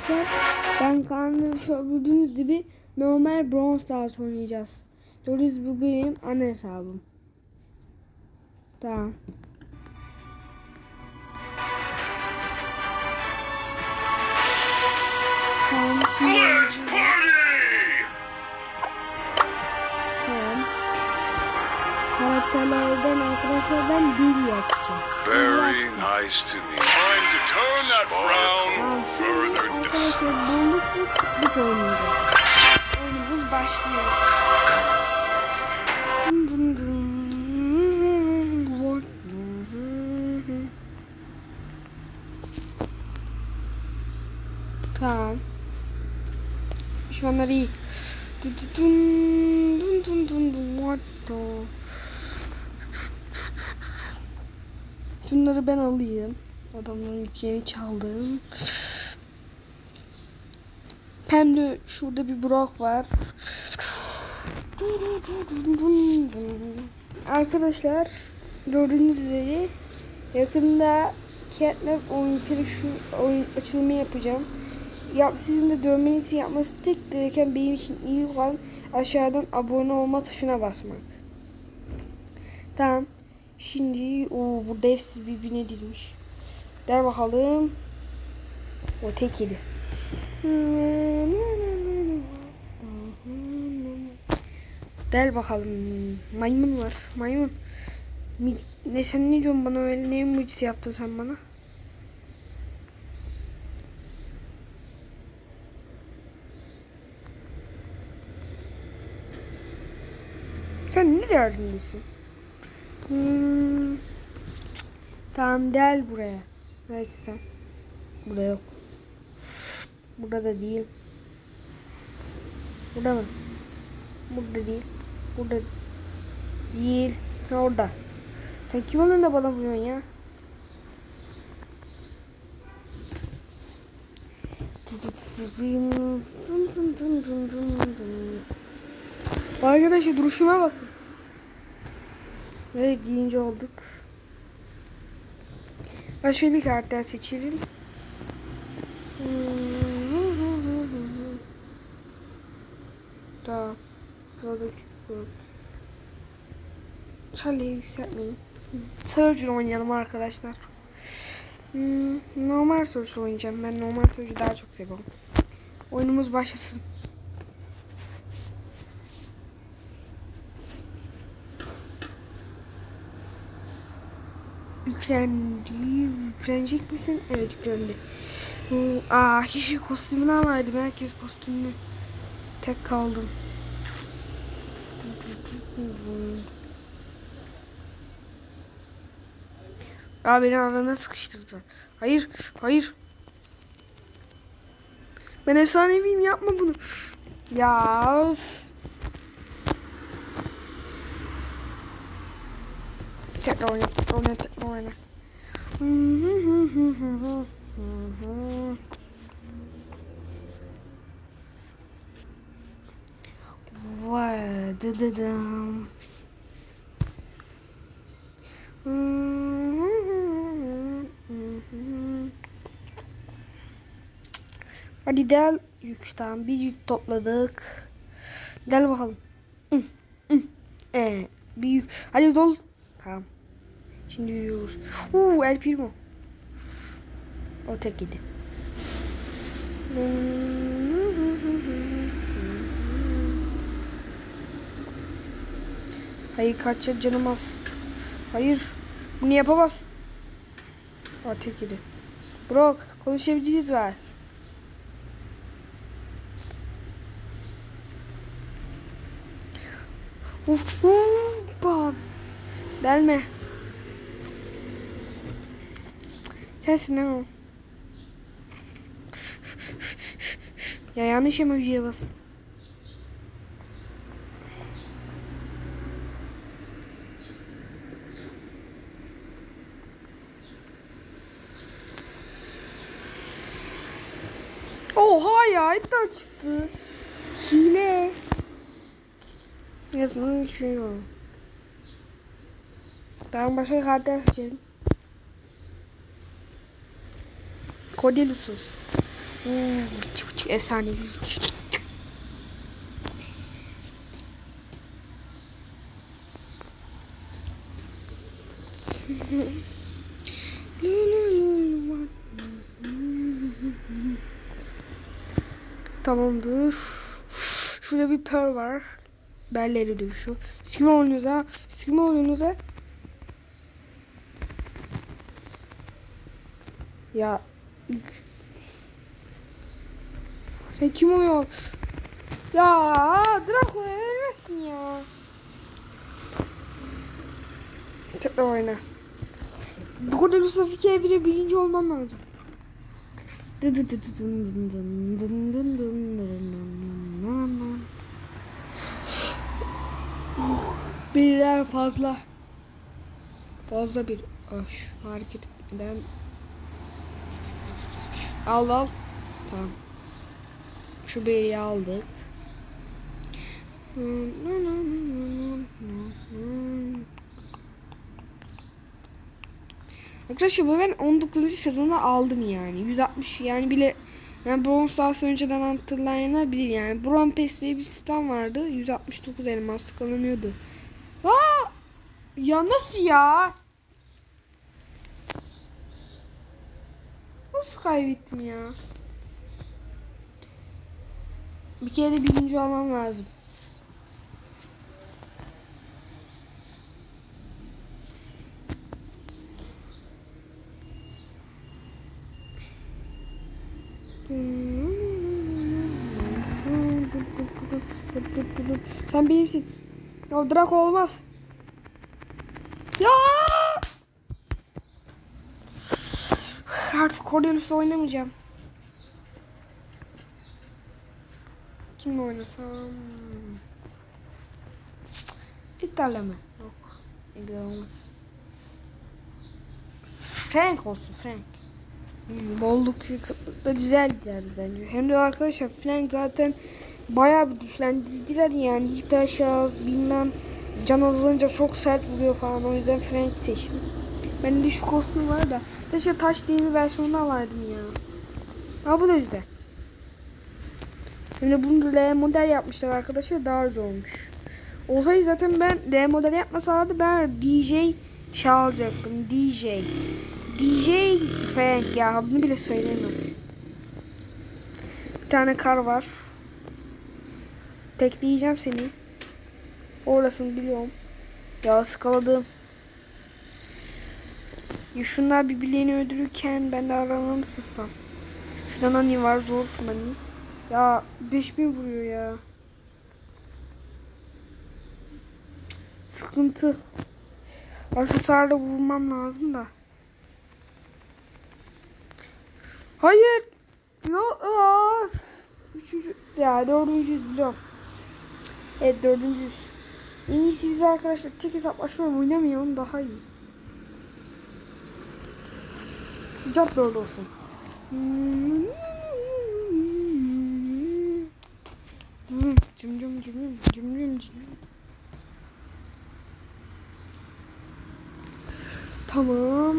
arkadaşlar. Ben Kaan'la şu gördüğünüz gibi normal Brawl Stars oynayacağız. Gördüğünüz bu benim ana hesabım. Tamam. Tamam şimdi tamam. Karakterlerden arkadaşlar ben bir yazacağım. Nice to me. Time to turn that frown further down. Oyunumuz başlıyor. Dın dın dın. Tamam. Şu anlar iyi. Dun dun dun dun dun dun dun. Şunları ben alayım. Adamların yüklerini çaldım. Hem de şurada bir Brock var. Arkadaşlar gördüğünüz üzere yakında Catnap oyunculu şu oyun açılımı yapacağım. Yap, sizin de dövmeniz için yapması tek gereken benim için iyi olan aşağıdan abone olma tuşuna basmak. Tamam. Şimdi o burada hepsi birbirine dilmiş. Der bakalım. O tek yedi. Del bakalım. Maymun var. Maymun. Ne sen ne diyorsun bana öyle ne mucize yaptın sen bana? Sen ne derdindesin? Hmm. Tamam gel buraya. Neyse sen. Burada yok. Burada da değil. Burada mı? Burada değil. Burada değil. Ha orada. Sen kim olun da bana vuruyorsun ya? Arkadaşlar duruşuma bakın. Ve giyince olduk. Başka bir karakter seçelim. Tamam. Sıradaki grup. Charlie'yi yükseltmeyin. Surgeon oynayalım arkadaşlar. Hmm, normal Surgeon oynayacağım. Ben normal Surgeon'u daha çok seviyorum. Oyunumuz başlasın. Yüklendi. Yüklenecek misin? Evet yüklendi. Aa kişi kostümünü alaydım. Herkes kostümünü. Tek kaldım. Aa beni arana sıkıştırdılar. Hayır, hayır. Ben efsaneviyim yapma bunu. Ya öf. Tekrar oyna, tekrar oyna, tekrar oyna. Vay dıdıdım. Hadi del yük tamam bir yük topladık. Gel bakalım. Ee, bir yük. Hadi dol. Tamam. Şimdi yürüyoruz. Uuu El Primo. O tek yedi. Hayır kaçacak canım az. Hayır. Bunu yapamaz. O tek yedi. Bro konuşabileceğiz var. Uf, uf, bam. Delme. Sensin ha o. Ya yanlış emojiye bastım. Oha ya Edgar çıktı. Hile. Yazının uçuyor. Tamam başka karakter seçelim. Cordelus'uz. Uuu, çık çık efsane. Tamamdır. Şurada bir pearl var. Belleri dövüşü. Siz kim oynuyorsunuz ha? Siz kim oynuyorsunuz ha? Ya. Sen kim oluyor? Ya Draco ölmesin ya. Tekrar oyna. Burada Yusuf 2'ye bile birinci olmam lazım. Birer fazla. Fazla bir. Ah, şu hareket Al al. Tamam. Şu beri aldık. Arkadaşlar bu ben 19. sezonda aldım yani. 160 yani bile yani Bronze Stars önceden hatırlayanlar bilir yani. Bronze Pass diye bir sistem vardı. 169 elmas kalınıyordu. Aa! Ya nasıl ya? Nasıl kaybettim ya? Bir kere birinci olmam lazım. Sen benimsin. Ya Draco olmaz. Ya! Artık Cornelius'la oynamayacağım. Kimle oynasam? İtalya mı? Yok. İngiliz olmaz. Frank olsun Frank. Hmm, bolluk da güzel giderdi bence. Hem de arkadaşlar Frank zaten bayağı bir güçlendirdiler yani hiper şarj bilmem can azalınca çok sert vuruyor falan o yüzden Frank seçtim. Benim de şu kostüm var da keşke taş diye bir versiyonu alaydım ya. Ha bu da güzel. De bunu L model yapmışlar arkadaşlar daha güzel olmuş. Olsaydı zaten ben L model yapmasaydı ben DJ şey alacaktım DJ. DJ Frank ya adını bile söylemiyorum. Bir tane kar var. Tekleyeceğim seni. Orasını biliyorum. Ya ıskaladım. Şunlar birbirlerini öldürürken ben de arana mı sızsam? Şurada nani var zor nani. Ya 5000 vuruyor ya. Sıkıntı. Aksesuarla vurmam lazım da. Hayır. Yo, aa. Üçüncü, ya dördüncüyüz biliyorum. Evet dördüncüyüz. En iyisi biz arkadaşlar tek hesaplaşma oynamayalım daha iyi. Sıcak dört olsun. Cüm cüm cüm cüm cüm cüm. Tamam.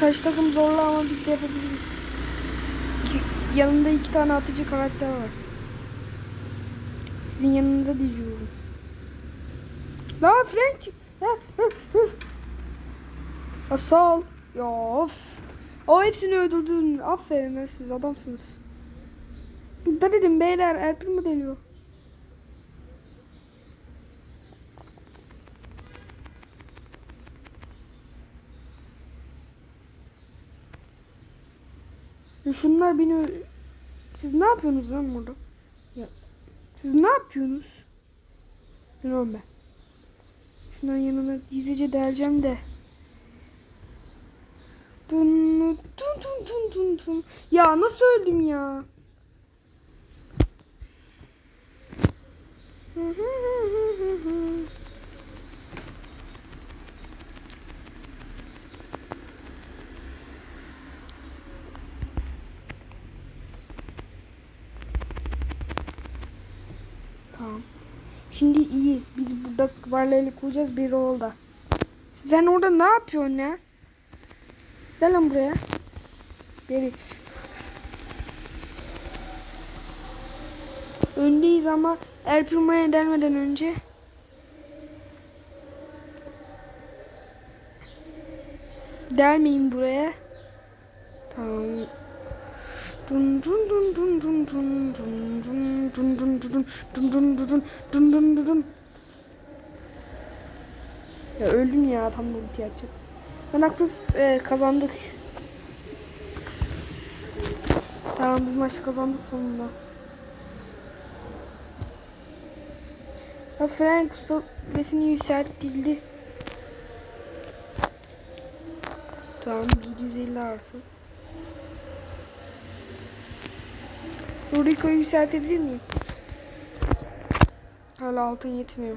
Karşı takım zorlu ama biz de yapabiliriz. Yanında iki tane atıcı karakter var. Sizin yanınıza diyeceğim. La French. Ha, sağ ol. Ya of. O hepsini öldürdün. Aferin lan siz adamsınız. Da dedim beyler Erpil mi deniyor? Ya şunlar beni Siz ne yapıyorsunuz lan burada? Ya siz ne yapıyorsunuz? Bilmiyorum ben. Şunların yanına gizlice deleceğim de. Dun dun dun dun dun dun. Ya nasıl öldüm ya? Tamam. Şimdi iyi. Biz burada varlayla koyacağız bir oldu. Sen orada ne yapıyorsun ya? Gel lan buraya. Geri. Öndeyiz ama El Primo'ya delmeden önce. Delmeyin buraya. Tamam. Ya öldüm ya tam da ulti atacak. Ben haksız e, kazandık. Tamam bu maçı kazandık sonunda. Ya Frank besini yükseltildi. Tamam 750 arası. Ruriko'yu yükseltebilir miyim? Hala altın yetmiyor.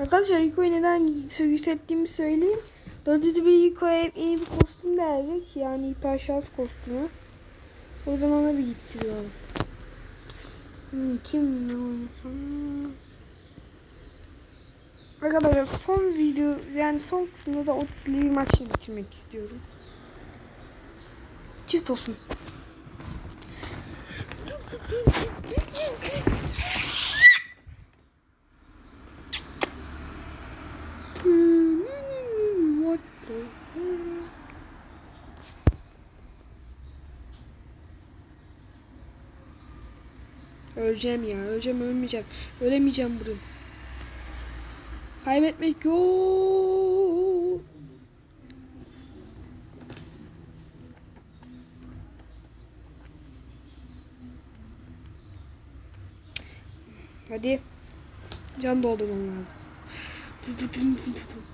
Arkadaşlar Rico'yu neden yükselttiğimi söyleyeyim. Dördüncü bir Rico'ya yeni bir kostüm gelecek. Yani hiper şans kostümü. O yüzden ona bir gittiriyorum. Hmm, kim ne oynasam? Arkadaşlar son video yani son kısmında da Otis'li bir maçla bitirmek istiyorum. Çift olsun. Öleceğim ya. Öleceğim ölmeyeceğim. Ölemeyeceğim bunu. Kaybetmek yok. Hadi. Can doldurmam lazım. Dududun dududun.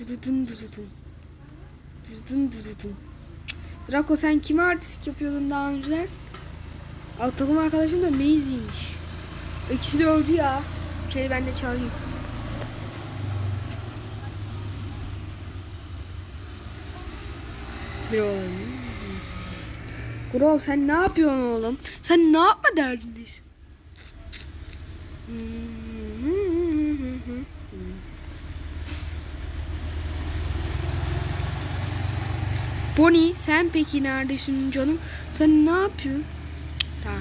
Dududun dududun. Dududun dududun. Draco sen kime artistik yapıyordun daha önce? Aa, takım arkadaşım da Maisie'ymiş. İkisi de öldü ya. Kere ben de çalayım. Bir oğlum. Grov sen ne yapıyorsun oğlum? Sen ne yapma derdindesin? Bonnie sen peki neredesin canım? Sen ne yapıyorsun? Tamam.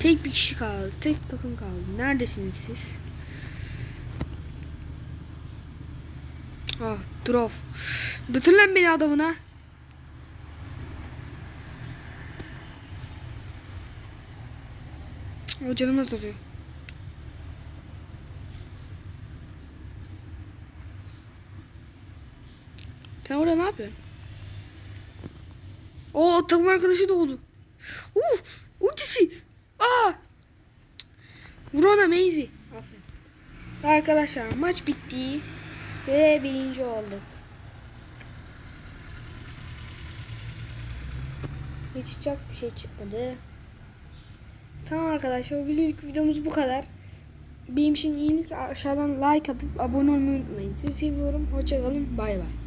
Tek bir kişi kaldı. Tek takım kaldı. Neredesiniz siz? Ah, Drov. Götür lan beni adamına. O canım azalıyor. Yapıyorsun? Oo takım arkadaşı doğdu. Uh, ultisi. Aa. Vur ona Maisie. Aferin. Arkadaşlar maç bitti. Ve birinci olduk. Sıcak bir şey çıkmadı. Tamam arkadaşlar bugünlük videomuz bu kadar. Benim için iyilik aşağıdan like atıp abone olmayı unutmayın. Sizi seviyorum. Hoşçakalın. Bay bay.